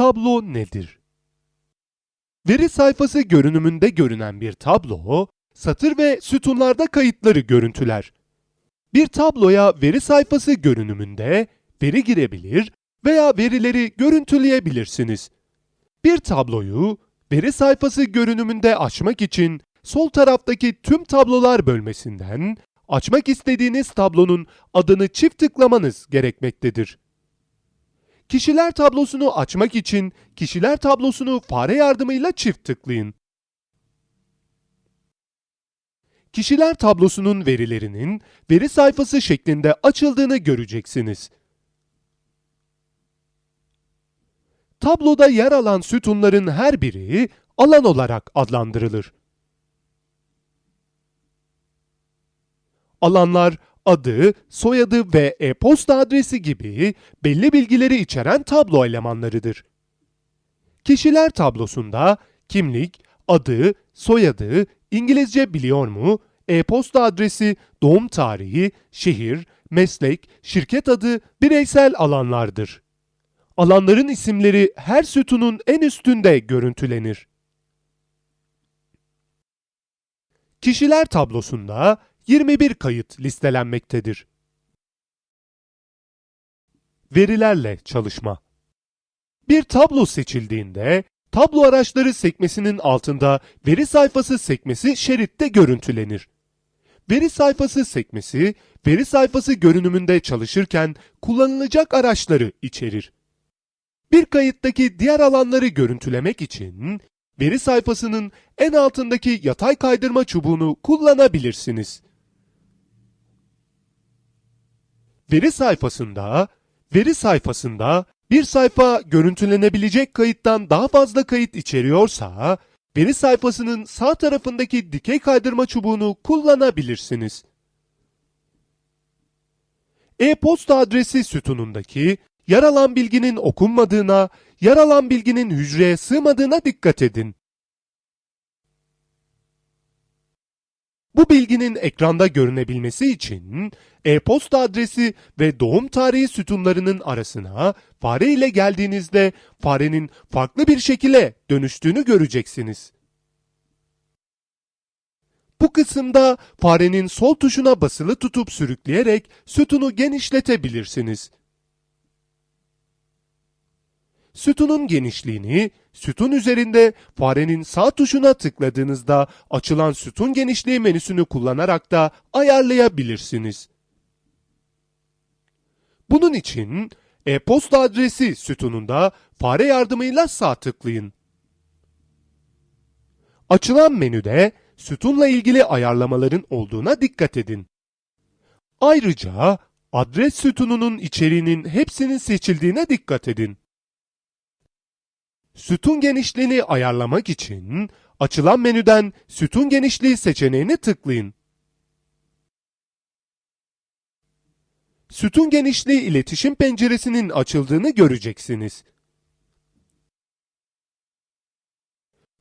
Tablo nedir? Veri sayfası görünümünde görünen bir tablo, satır ve sütunlarda kayıtları görüntüler. Bir tabloya veri sayfası görünümünde veri girebilir veya verileri görüntüleyebilirsiniz. Bir tabloyu veri sayfası görünümünde açmak için sol taraftaki tüm tablolar bölmesinden açmak istediğiniz tablonun adını çift tıklamanız gerekmektedir. Kişiler tablosunu açmak için kişiler tablosunu fare yardımıyla çift tıklayın. Kişiler tablosunun verilerinin veri sayfası şeklinde açıldığını göreceksiniz. Tabloda yer alan sütunların her biri alan olarak adlandırılır. Alanlar adı, soyadı ve e-posta adresi gibi belli bilgileri içeren tablo elemanlarıdır. Kişiler tablosunda kimlik, adı, soyadı, İngilizce biliyor mu, e-posta adresi, doğum tarihi, şehir, meslek, şirket adı bireysel alanlardır. Alanların isimleri her sütunun en üstünde görüntülenir. Kişiler tablosunda 21 kayıt listelenmektedir. Verilerle çalışma Bir tablo seçildiğinde, tablo araçları sekmesinin altında veri sayfası sekmesi şeritte görüntülenir. Veri sayfası sekmesi, veri sayfası görünümünde çalışırken kullanılacak araçları içerir. Bir kayıttaki diğer alanları görüntülemek için veri sayfasının en altındaki yatay kaydırma çubuğunu kullanabilirsiniz. Veri sayfasında, veri sayfasında bir sayfa görüntülenebilecek kayıttan daha fazla kayıt içeriyorsa, veri sayfasının sağ tarafındaki dikey kaydırma çubuğunu kullanabilirsiniz. E-posta adresi sütunundaki yer alan bilginin okunmadığına, yer alan bilginin hücreye sığmadığına dikkat edin. Bu bilginin ekranda görünebilmesi için e-posta adresi ve doğum tarihi sütunlarının arasına fare ile geldiğinizde farenin farklı bir şekilde dönüştüğünü göreceksiniz. Bu kısımda farenin sol tuşuna basılı tutup sürükleyerek sütunu genişletebilirsiniz. Sütunun genişliğini, sütun üzerinde farenin sağ tuşuna tıkladığınızda açılan sütun genişliği menüsünü kullanarak da ayarlayabilirsiniz. Bunun için e-posta adresi sütununda fare yardımıyla sağ tıklayın. Açılan menüde sütunla ilgili ayarlamaların olduğuna dikkat edin. Ayrıca adres sütununun içeriğinin hepsinin seçildiğine dikkat edin. Sütun genişliğini ayarlamak için açılan menüden sütun genişliği seçeneğini tıklayın. Sütun genişliği iletişim penceresinin açıldığını göreceksiniz.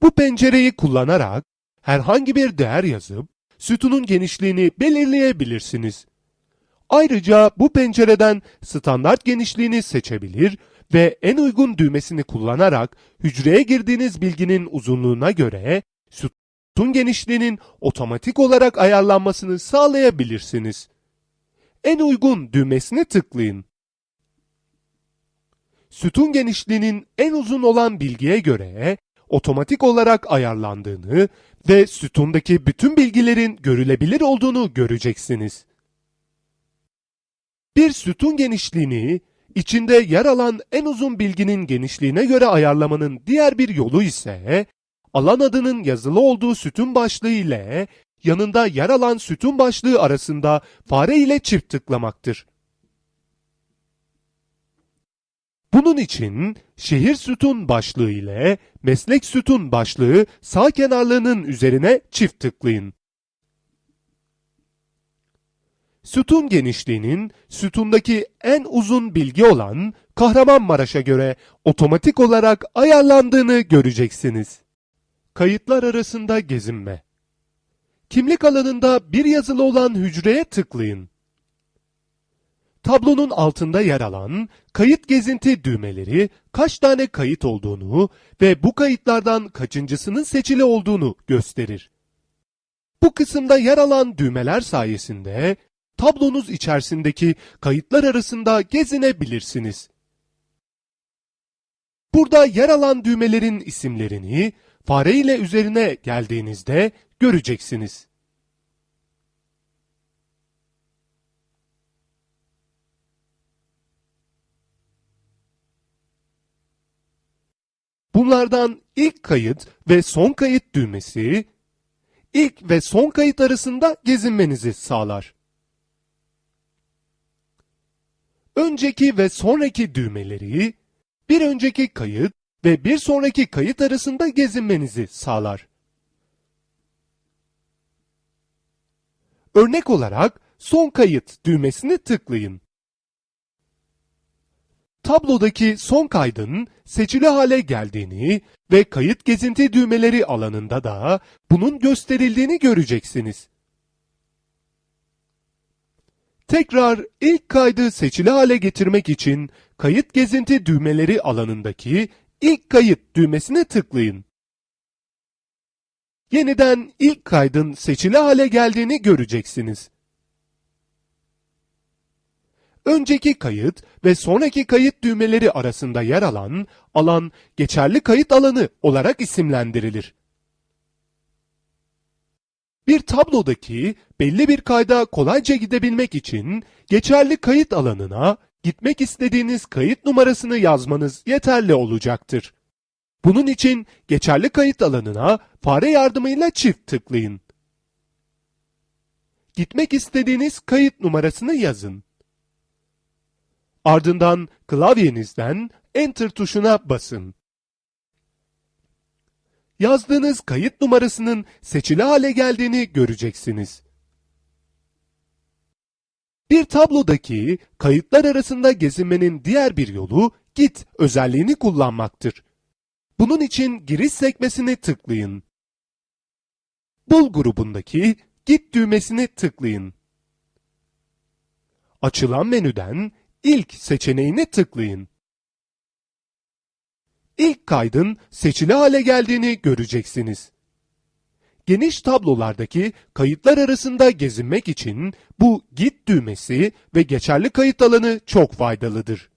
Bu pencereyi kullanarak herhangi bir değer yazıp sütunun genişliğini belirleyebilirsiniz. Ayrıca bu pencereden standart genişliğini seçebilir ve en uygun düğmesini kullanarak hücreye girdiğiniz bilginin uzunluğuna göre sütun genişliğinin otomatik olarak ayarlanmasını sağlayabilirsiniz. En uygun düğmesini tıklayın. Sütun genişliğinin en uzun olan bilgiye göre otomatik olarak ayarlandığını ve sütundaki bütün bilgilerin görülebilir olduğunu göreceksiniz. Bir sütun genişliğini içinde yer alan en uzun bilginin genişliğine göre ayarlamanın diğer bir yolu ise alan adının yazılı olduğu sütun başlığı ile yanında yer alan sütun başlığı arasında fare ile çift tıklamaktır. Bunun için şehir sütun başlığı ile meslek sütun başlığı sağ kenarlığının üzerine çift tıklayın. Sütun genişliğinin sütundaki en uzun bilgi olan Kahramanmaraş'a göre otomatik olarak ayarlandığını göreceksiniz. Kayıtlar arasında gezinme. Kimlik alanında bir yazılı olan hücreye tıklayın. tablonun altında yer alan kayıt gezinti düğmeleri kaç tane kayıt olduğunu ve bu kayıtlardan kaçıncısının seçili olduğunu gösterir. Bu kısımda yer alan düğmeler sayesinde tablonuz içerisindeki kayıtlar arasında gezinebilirsiniz. Burada yer alan düğmelerin isimlerini fare ile üzerine geldiğinizde göreceksiniz. Bunlardan ilk kayıt ve son kayıt düğmesi, ilk ve son kayıt arasında gezinmenizi sağlar. Önceki ve sonraki düğmeleri, bir önceki kayıt ve bir sonraki kayıt arasında gezinmenizi sağlar. Örnek olarak son kayıt düğmesini tıklayın. Tablodaki son kaydın seçili hale geldiğini ve kayıt gezinti düğmeleri alanında da bunun gösterildiğini göreceksiniz. Tekrar ilk kaydı seçili hale getirmek için kayıt gezinti düğmeleri alanındaki ilk kayıt düğmesine tıklayın. Yeniden ilk kaydın seçili hale geldiğini göreceksiniz. Önceki kayıt ve sonraki kayıt düğmeleri arasında yer alan alan geçerli kayıt alanı olarak isimlendirilir. Bir tablodaki belli bir kayda kolayca gidebilmek için geçerli kayıt alanına gitmek istediğiniz kayıt numarasını yazmanız yeterli olacaktır. Bunun için geçerli kayıt alanına fare yardımıyla çift tıklayın. Gitmek istediğiniz kayıt numarasını yazın. Ardından klavyenizden Enter tuşuna basın. Yazdığınız kayıt numarasının seçili hale geldiğini göreceksiniz. Bir tablodaki kayıtlar arasında gezinmenin diğer bir yolu Git özelliğini kullanmaktır. Bunun için giriş sekmesini tıklayın. Bul grubundaki Git düğmesini tıklayın. Açılan menüden ilk seçeneğine tıklayın. İlk kaydın seçili hale geldiğini göreceksiniz. Geniş tablolardaki kayıtlar arasında gezinmek için bu git düğmesi ve geçerli kayıt alanı çok faydalıdır.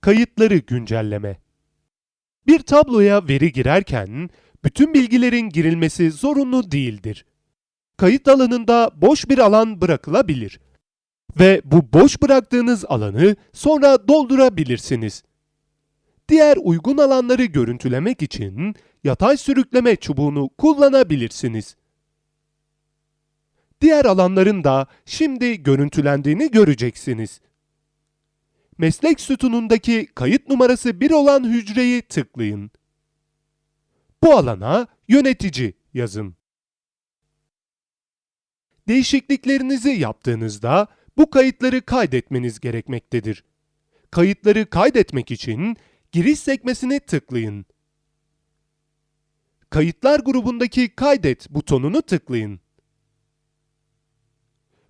Kayıtları güncelleme Bir tabloya veri girerken bütün bilgilerin girilmesi zorunlu değildir. Kayıt alanında boş bir alan bırakılabilir ve bu boş bıraktığınız alanı sonra doldurabilirsiniz. Diğer uygun alanları görüntülemek için yatay sürükleme çubuğunu kullanabilirsiniz. Diğer alanların da şimdi görüntülendiğini göreceksiniz. Meslek sütunundaki kayıt numarası 1 olan hücreyi tıklayın. Bu alana yönetici yazın. Değişikliklerinizi yaptığınızda bu kayıtları kaydetmeniz gerekmektedir. Kayıtları kaydetmek için giriş sekmesine tıklayın. Kayıtlar grubundaki kaydet butonunu tıklayın.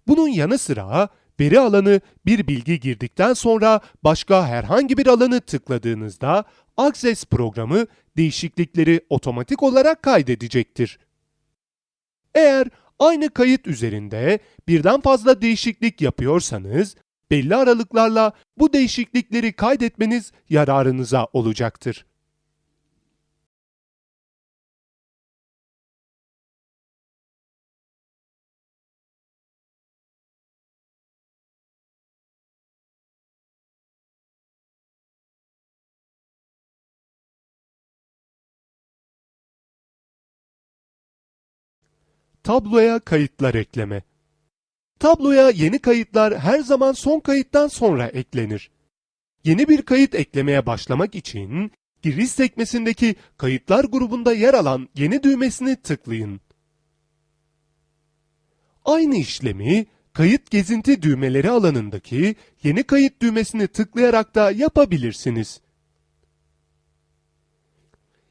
Bunun yanı sıra veri alanı bir bilgi girdikten sonra başka herhangi bir alanı tıkladığınızda Access programı değişiklikleri otomatik olarak kaydedecektir. Eğer aynı kayıt üzerinde birden fazla değişiklik yapıyorsanız belli aralıklarla bu değişiklikleri kaydetmeniz yararınıza olacaktır. Tabloya kayıtlar ekleme. Tabloya yeni kayıtlar her zaman son kayıttan sonra eklenir. Yeni bir kayıt eklemeye başlamak için giriş sekmesindeki kayıtlar grubunda yer alan yeni düğmesini tıklayın. Aynı işlemi kayıt gezinti düğmeleri alanındaki yeni kayıt düğmesini tıklayarak da yapabilirsiniz.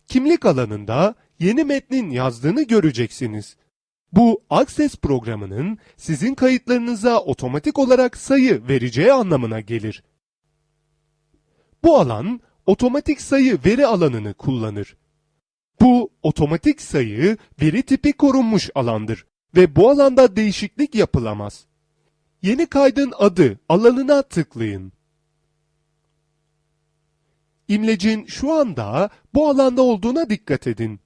Kimlik alanında yeni metnin yazdığını göreceksiniz. Bu Access programının sizin kayıtlarınıza otomatik olarak sayı vereceği anlamına gelir. Bu alan otomatik sayı veri alanını kullanır. Bu otomatik sayı veri tipi korunmuş alandır ve bu alanda değişiklik yapılamaz. Yeni kaydın adı alanına tıklayın. İmlecin şu anda bu alanda olduğuna dikkat edin.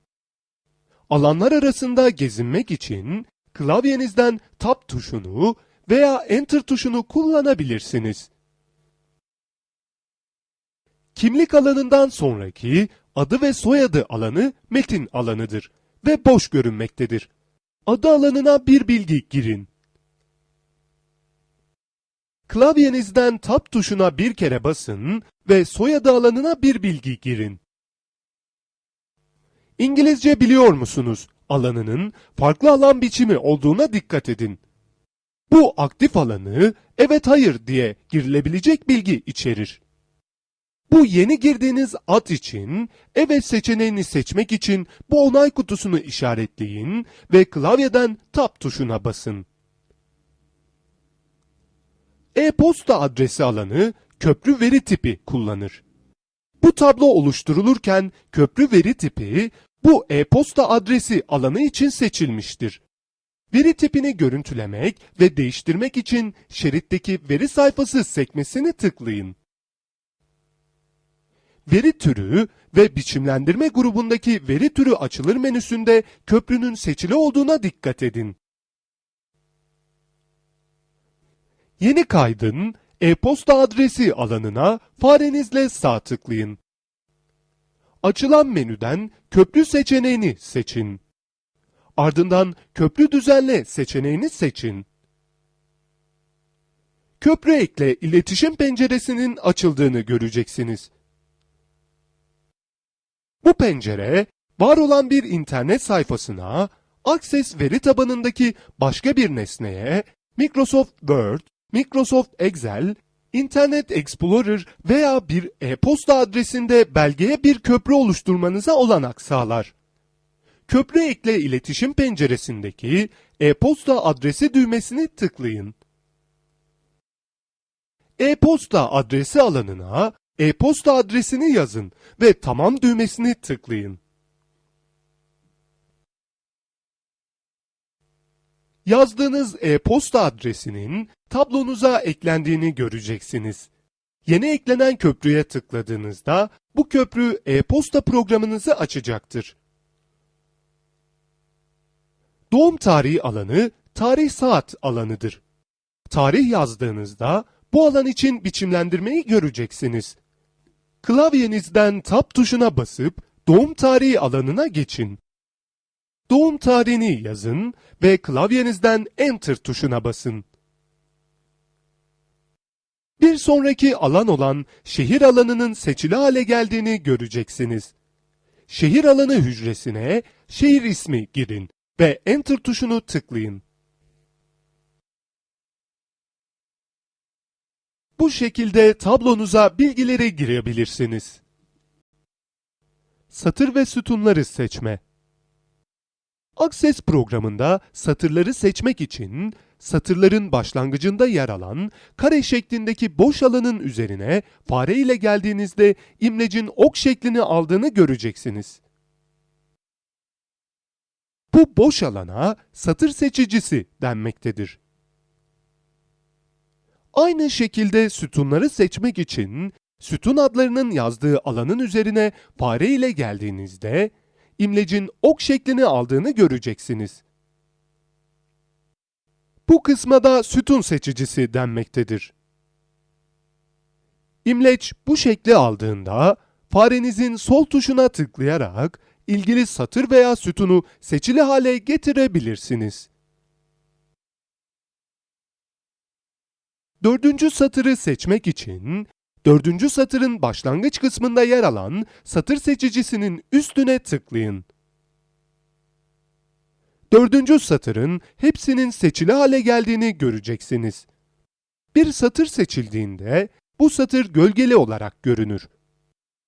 Alanlar arasında gezinmek için klavyenizden Tab tuşunu veya Enter tuşunu kullanabilirsiniz. Kimlik alanından sonraki adı ve soyadı alanı metin alanıdır ve boş görünmektedir. Adı alanına bir bilgi girin. Klavyenizden Tab tuşuna bir kere basın ve soyadı alanına bir bilgi girin. İngilizce biliyor musunuz? Alanının farklı alan biçimi olduğuna dikkat edin. Bu aktif alanı evet hayır diye girilebilecek bilgi içerir. Bu yeni girdiğiniz ad için evet seçeneğini seçmek için bu onay kutusunu işaretleyin ve klavyeden Tab tuşuna basın. E-posta adresi alanı köprü veri tipi kullanır. Bu tablo oluşturulurken köprü veri tipi bu e-posta adresi alanı için seçilmiştir. Veri tipini görüntülemek ve değiştirmek için şeritteki veri sayfası sekmesini tıklayın. Veri türü ve biçimlendirme grubundaki veri türü açılır menüsünde köprünün seçili olduğuna dikkat edin. Yeni kaydın e-posta adresi alanına farenizle sağ tıklayın. Açılan menüden köprü seçeneğini seçin. Ardından köprü düzenle seçeneğini seçin. Köprü ekle iletişim penceresinin açıldığını göreceksiniz. Bu pencere, var olan bir internet sayfasına, Access veri tabanındaki başka bir nesneye, Microsoft Word, Microsoft Excel, Internet Explorer veya bir e-posta adresinde belgeye bir köprü oluşturmanıza olanak sağlar. Köprü ekle iletişim penceresindeki e-posta adresi düğmesini tıklayın. E-posta adresi alanına e-posta adresini yazın ve tamam düğmesini tıklayın. Yazdığınız e-posta adresinin tablonuza eklendiğini göreceksiniz. Yeni eklenen köprüye tıkladığınızda bu köprü e-posta programınızı açacaktır. Doğum tarihi alanı tarih saat alanıdır. Tarih yazdığınızda bu alan için biçimlendirmeyi göreceksiniz. Klavyenizden Tab tuşuna basıp doğum tarihi alanına geçin. Doğum tarihini yazın ve klavyenizden Enter tuşuna basın. Bir sonraki alan olan şehir alanının seçili hale geldiğini göreceksiniz. Şehir alanı hücresine şehir ismi girin ve Enter tuşunu tıklayın. Bu şekilde tablonuza bilgileri girebilirsiniz. Satır ve sütunları seçme Access programında satırları seçmek için satırların başlangıcında yer alan kare şeklindeki boş alanın üzerine fare ile geldiğinizde imlecin ok şeklini aldığını göreceksiniz. Bu boş alana satır seçicisi denmektedir. Aynı şekilde sütunları seçmek için sütun adlarının yazdığı alanın üzerine fare ile geldiğinizde imlecin ok şeklini aldığını göreceksiniz. Bu kısma da sütun seçicisi denmektedir. İmleç bu şekli aldığında farenizin sol tuşuna tıklayarak ilgili satır veya sütunu seçili hale getirebilirsiniz. Dördüncü satırı seçmek için dördüncü satırın başlangıç kısmında yer alan satır seçicisinin üstüne tıklayın. Dördüncü satırın hepsinin seçili hale geldiğini göreceksiniz. Bir satır seçildiğinde bu satır gölgeli olarak görünür.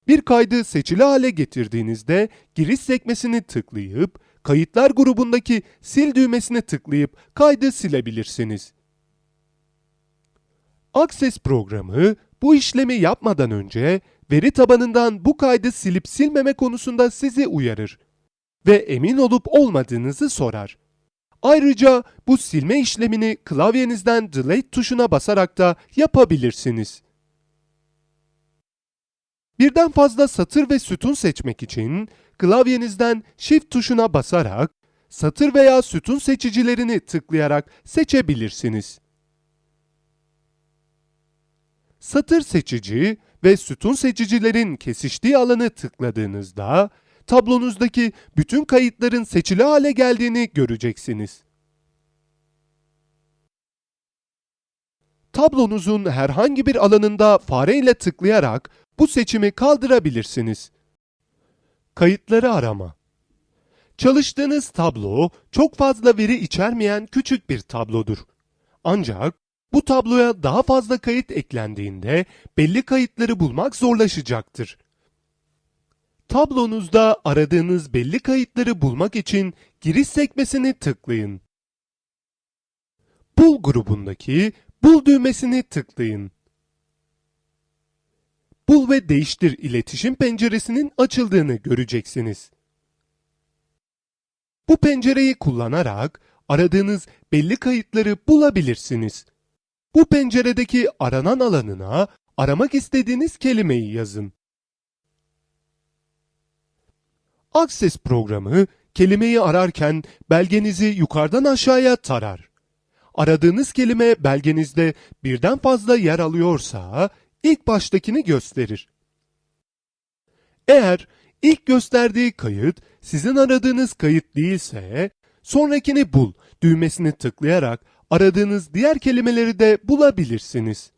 Bir kaydı seçili hale getirdiğinizde giriş sekmesini tıklayıp Kayıtlar grubundaki sil düğmesine tıklayıp kaydı silebilirsiniz. Access programı bu işlemi yapmadan önce veri tabanından bu kaydı silip silmeme konusunda sizi uyarır ve emin olup olmadığınızı sorar. Ayrıca bu silme işlemini klavyenizden Delete tuşuna basarak da yapabilirsiniz. Birden fazla satır ve sütun seçmek için klavyenizden Shift tuşuna basarak satır veya sütun seçicilerini tıklayarak seçebilirsiniz. Satır seçici ve sütun seçicilerin kesiştiği alanı tıkladığınızda tablonuzdaki bütün kayıtların seçili hale geldiğini göreceksiniz. Tablonuzun herhangi bir alanında fare ile tıklayarak bu seçimi kaldırabilirsiniz. Kayıtları arama Çalıştığınız tablo çok fazla veri içermeyen küçük bir tablodur. Ancak bu tabloya daha fazla kayıt eklendiğinde belli kayıtları bulmak zorlaşacaktır. Tablonuzda aradığınız belli kayıtları bulmak için giriş sekmesini tıklayın. Bul grubundaki Bul düğmesini tıklayın. Bul ve değiştir iletişim penceresinin açıldığını göreceksiniz. Bu pencereyi kullanarak aradığınız belli kayıtları bulabilirsiniz. Bu penceredeki aranan alanına aramak istediğiniz kelimeyi yazın. Access programı kelimeyi ararken belgenizi yukarıdan aşağıya tarar. Aradığınız kelime belgenizde birden fazla yer alıyorsa ilk baştakini gösterir. Eğer ilk gösterdiği kayıt sizin aradığınız kayıt değilse sonrakini bul düğmesini tıklayarak aradığınız diğer kelimeleri de bulabilirsiniz.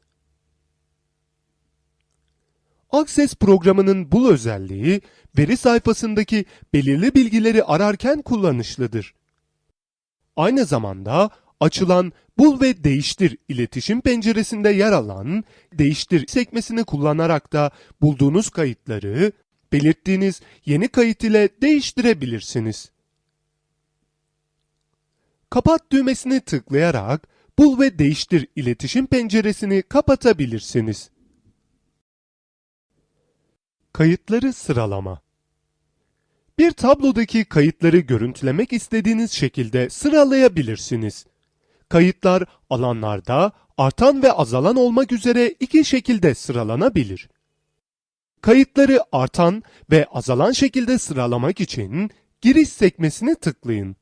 Access programının bul özelliği veri sayfasındaki belirli bilgileri ararken kullanışlıdır. Aynı zamanda açılan Bul ve Değiştir iletişim penceresinde yer alan Değiştir sekmesini kullanarak da bulduğunuz kayıtları belirttiğiniz yeni kayıt ile değiştirebilirsiniz. Kapat düğmesini tıklayarak Bul ve Değiştir iletişim penceresini kapatabilirsiniz. Kayıtları sıralama Bir tablodaki kayıtları görüntülemek istediğiniz şekilde sıralayabilirsiniz. Kayıtlar alanlarda artan ve azalan olmak üzere iki şekilde sıralanabilir. Kayıtları artan ve azalan şekilde sıralamak için giriş sekmesini tıklayın.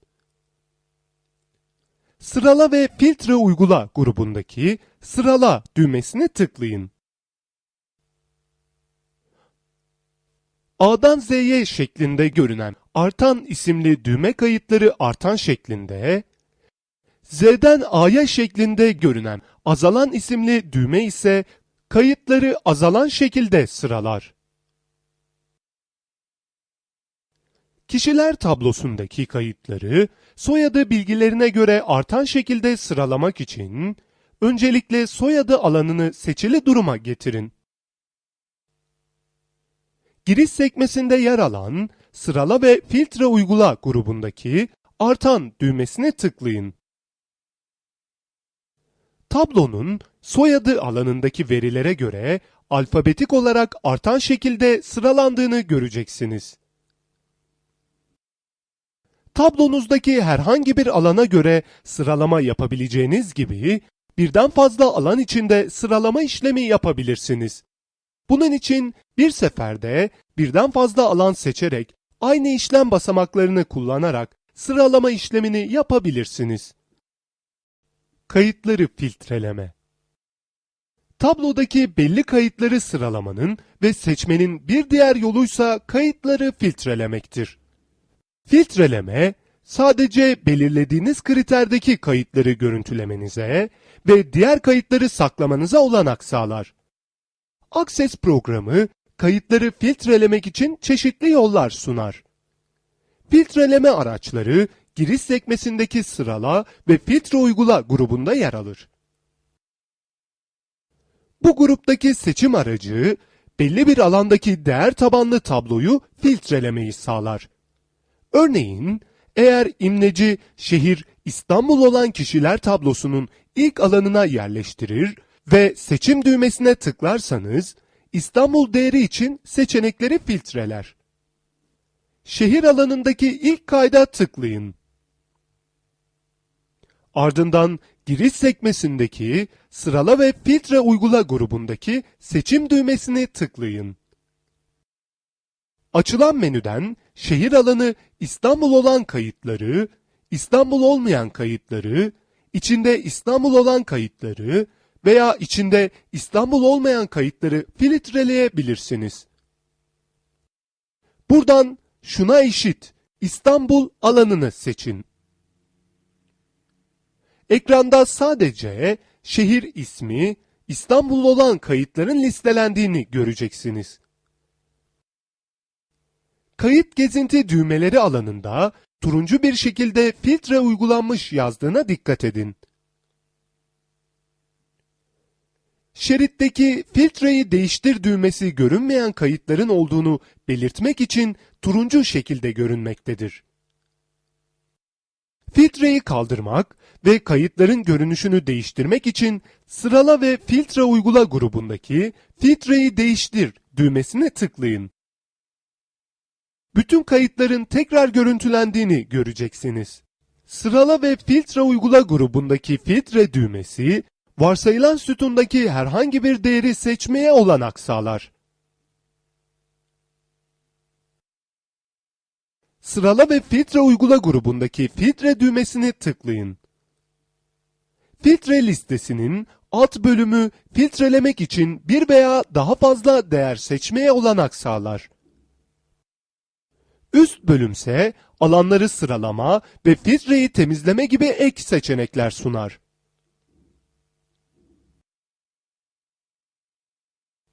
Sırala ve filtre uygula grubundaki sırala düğmesini tıklayın. A'dan Z'ye şeklinde görünen artan isimli düğme kayıtları artan şeklinde, Z'den A'ya şeklinde görünen azalan isimli düğme ise kayıtları azalan şekilde sıralar. Kişiler tablosundaki kayıtları soyadı bilgilerine göre artan şekilde sıralamak için öncelikle soyadı alanını seçili duruma getirin. Giriş sekmesinde yer alan Sırala ve Filtre uygula grubundaki Artan düğmesine tıklayın. Tablonun soyadı alanındaki verilere göre alfabetik olarak artan şekilde sıralandığını göreceksiniz. Tablonuzdaki herhangi bir alana göre sıralama yapabileceğiniz gibi birden fazla alan içinde sıralama işlemi yapabilirsiniz. Bunun için bir seferde birden fazla alan seçerek aynı işlem basamaklarını kullanarak sıralama işlemini yapabilirsiniz. Kayıtları filtreleme Tablodaki belli kayıtları sıralamanın ve seçmenin bir diğer yoluysa kayıtları filtrelemektir. Filtreleme, sadece belirlediğiniz kriterdeki kayıtları görüntülemenize ve diğer kayıtları saklamanıza olanak sağlar. Access programı, kayıtları filtrelemek için çeşitli yollar sunar. Filtreleme araçları, giriş sekmesindeki sırala ve filtre uygula grubunda yer alır. Bu gruptaki seçim aracı, belli bir alandaki değer tabanlı tabloyu filtrelemeyi sağlar. Örneğin, Eğer imleci şehir İstanbul olan kişiler tablosunun ilk alanına yerleştirir ve seçim düğmesine tıklarsanız İstanbul değeri için seçenekleri filtreler. Şehir alanındaki ilk kayda tıklayın. Ardından giriş sekmesindeki sırala ve filtre uygula grubundaki seçim düğmesini tıklayın. Açılan menüden şehir alanı İstanbul olan kayıtları, İstanbul olmayan kayıtları, içinde İstanbul olan kayıtları veya içinde İstanbul olmayan kayıtları filtreleyebilirsiniz. Buradan şuna eşit İstanbul alanını seçin. Ekranda sadece şehir ismi, İstanbul olan kayıtların listelendiğini göreceksiniz. Kayıt gezinti düğmeleri alanında turuncu bir şekilde filtre uygulanmış yazdığına dikkat edin. Şeritteki filtreyi değiştir düğmesi görünmeyen kayıtların olduğunu belirtmek için turuncu şekilde görünmektedir. Filtreyi kaldırmak ve kayıtların görünüşünü değiştirmek için sırala ve filtre uygula grubundaki filtreyi değiştir düğmesine tıklayın. Bütün kayıtların tekrar görüntülendiğini göreceksiniz. Sırala ve filtre uygula grubundaki filtre düğmesi varsayılan sütundaki herhangi bir değeri seçmeye olanak sağlar. Sırala ve filtre uygula grubundaki filtre düğmesini tıklayın. Filtre listesinin alt bölümü filtrelemek için bir veya daha fazla değer seçmeye olanak sağlar. Üst bölümse alanları sıralama ve filtreyi temizleme gibi ek seçenekler sunar.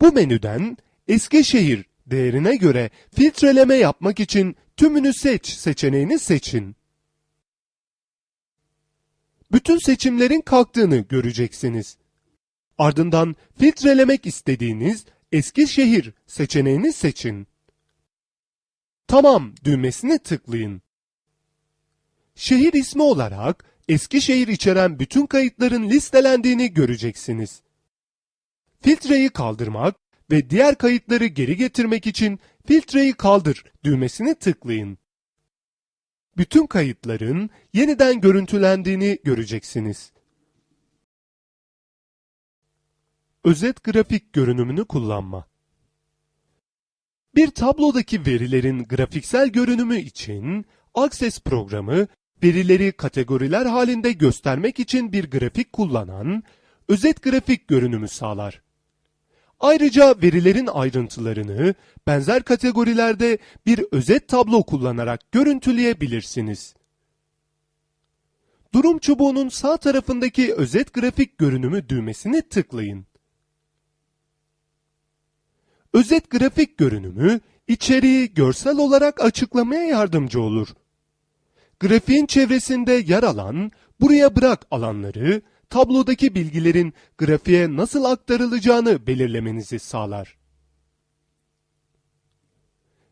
Bu menüden Eskişehir değerine göre filtreleme yapmak için tümünü seç seçeneğini seçin. Bütün seçimlerin kalktığını göreceksiniz. Ardından filtrelemek istediğiniz Eskişehir seçeneğini seçin. Tamam düğmesine tıklayın. Şehir ismi olarak Eskişehir içeren bütün kayıtların listelendiğini göreceksiniz. Filtreyi kaldırmak ve diğer kayıtları geri getirmek için filtreyi kaldır düğmesini tıklayın. Bütün kayıtların yeniden görüntülendiğini göreceksiniz. Özet grafik görünümünü kullanma. Bir tablodaki verilerin grafiksel görünümü için Access programı verileri kategoriler halinde göstermek için bir grafik kullanan özet grafik görünümü sağlar. Ayrıca verilerin ayrıntılarını benzer kategorilerde bir özet tablo kullanarak görüntüleyebilirsiniz. Durum çubuğunun sağ tarafındaki özet grafik görünümü düğmesini tıklayın. Özet grafik görünümü içeriği görsel olarak açıklamaya yardımcı olur. Grafiğin çevresinde yer alan buraya bırak alanları tablodaki bilgilerin grafiğe nasıl aktarılacağını belirlemenizi sağlar.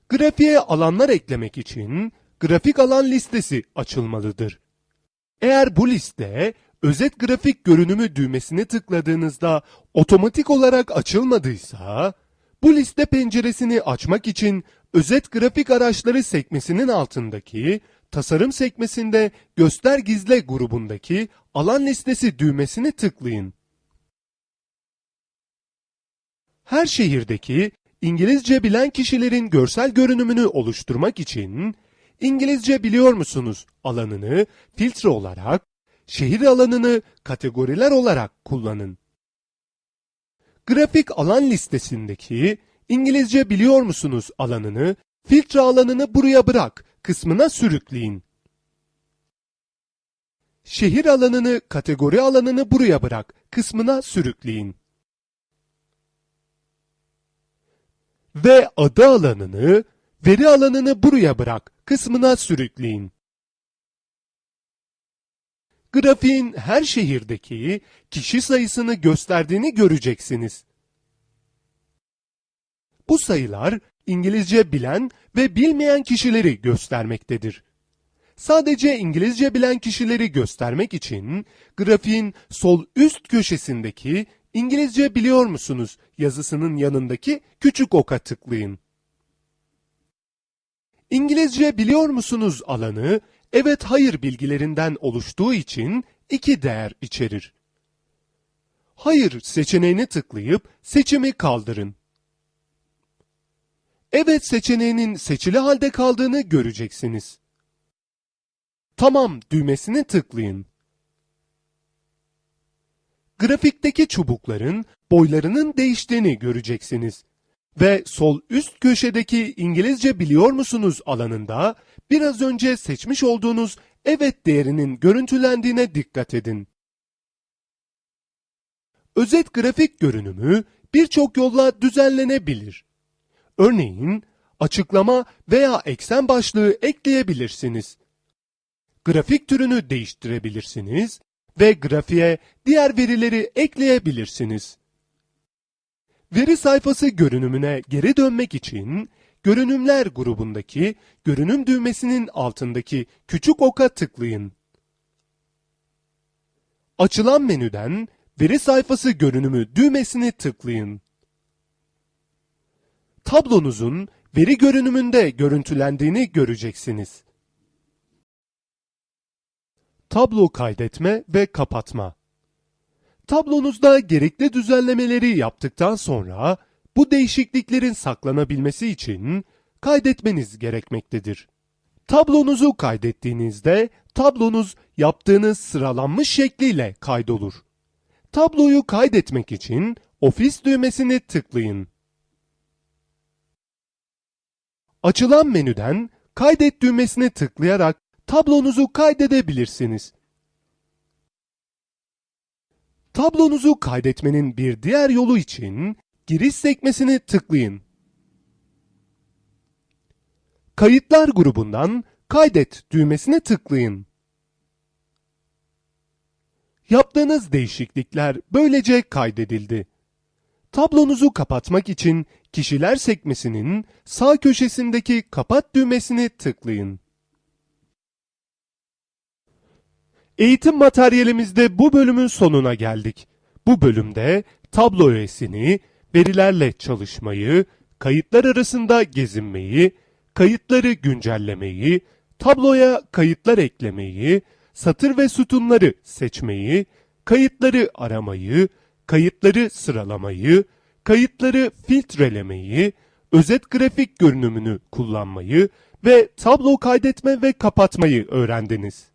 Grafiğe alanlar eklemek için grafik alan listesi açılmalıdır. Eğer bu liste özet grafik görünümü düğmesini tıkladığınızda otomatik olarak açılmadıysa, bu liste penceresini açmak için özet grafik araçları sekmesinin altındaki tasarım sekmesinde göster gizle grubundaki alan listesi düğmesini tıklayın. Her şehirdeki İngilizce bilen kişilerin görsel görünümünü oluşturmak için İngilizce biliyor musunuz alanını filtre olarak, şehir alanını kategoriler olarak kullanın. Grafik alan listesindeki İngilizce biliyor musunuz alanını filtre alanını buraya bırak kısmına sürükleyin. Şehir alanını kategori alanını buraya bırak kısmına sürükleyin. Ve adı alanını veri alanını buraya bırak kısmına sürükleyin. Grafiğin her şehirdeki kişi sayısını gösterdiğini göreceksiniz. Bu sayılar İngilizce bilen ve bilmeyen kişileri göstermektedir. Sadece İngilizce bilen kişileri göstermek için grafiğin sol üst köşesindeki İngilizce biliyor musunuz yazısının yanındaki küçük oka tıklayın. İngilizce biliyor musunuz alanı evet hayır bilgilerinden oluştuğu için iki değer içerir. Hayır seçeneğini tıklayıp seçimi kaldırın. Evet seçeneğinin seçili halde kaldığını göreceksiniz. Tamam düğmesini tıklayın. Grafikteki çubukların boylarının değiştiğini göreceksiniz. Ve sol üst köşedeki İngilizce biliyor musunuz alanında biraz önce seçmiş olduğunuz evet değerinin görüntülendiğine dikkat edin. Özet grafik görünümü birçok yolla düzenlenebilir. Örneğin açıklama veya eksen başlığı ekleyebilirsiniz. Grafik türünü değiştirebilirsiniz ve grafiğe diğer verileri ekleyebilirsiniz. Veri sayfası görünümüne geri dönmek için Görünümler grubundaki görünüm düğmesinin altındaki küçük oka tıklayın. Açılan menüden Veri sayfası görünümü düğmesini tıklayın. Tablonuzun veri görünümünde görüntülendiğini göreceksiniz. Tablo kaydetme ve kapatma. Tablonuzda gerekli düzenlemeleri yaptıktan sonra bu değişikliklerin saklanabilmesi için kaydetmeniz gerekmektedir. Tablonuzu kaydettiğinizde tablonuz yaptığınız sıralanmış şekliyle kaydolur. Tabloyu kaydetmek için Ofis düğmesini tıklayın. Açılan menüden Kaydet düğmesini tıklayarak tablonuzu kaydedebilirsiniz. Tablonuzu kaydetmenin bir diğer yolu için Giriş sekmesini tıklayın. Kayıtlar grubundan Kaydet düğmesine tıklayın. Yaptığınız değişiklikler böylece kaydedildi. Tablonuzu kapatmak için Kişiler sekmesinin sağ köşesindeki Kapat düğmesini tıklayın. Eğitim materyalimizde bu bölümün sonuna geldik. Bu bölümde tablo öğesini, verilerle çalışmayı, kayıtlar arasında gezinmeyi, kayıtları güncellemeyi, tabloya kayıtlar eklemeyi, satır ve sütunları seçmeyi, kayıtları aramayı, kayıtları sıralamayı, kayıtları filtrelemeyi, özet grafik görünümünü kullanmayı ve tablo kaydetme ve kapatmayı öğrendiniz.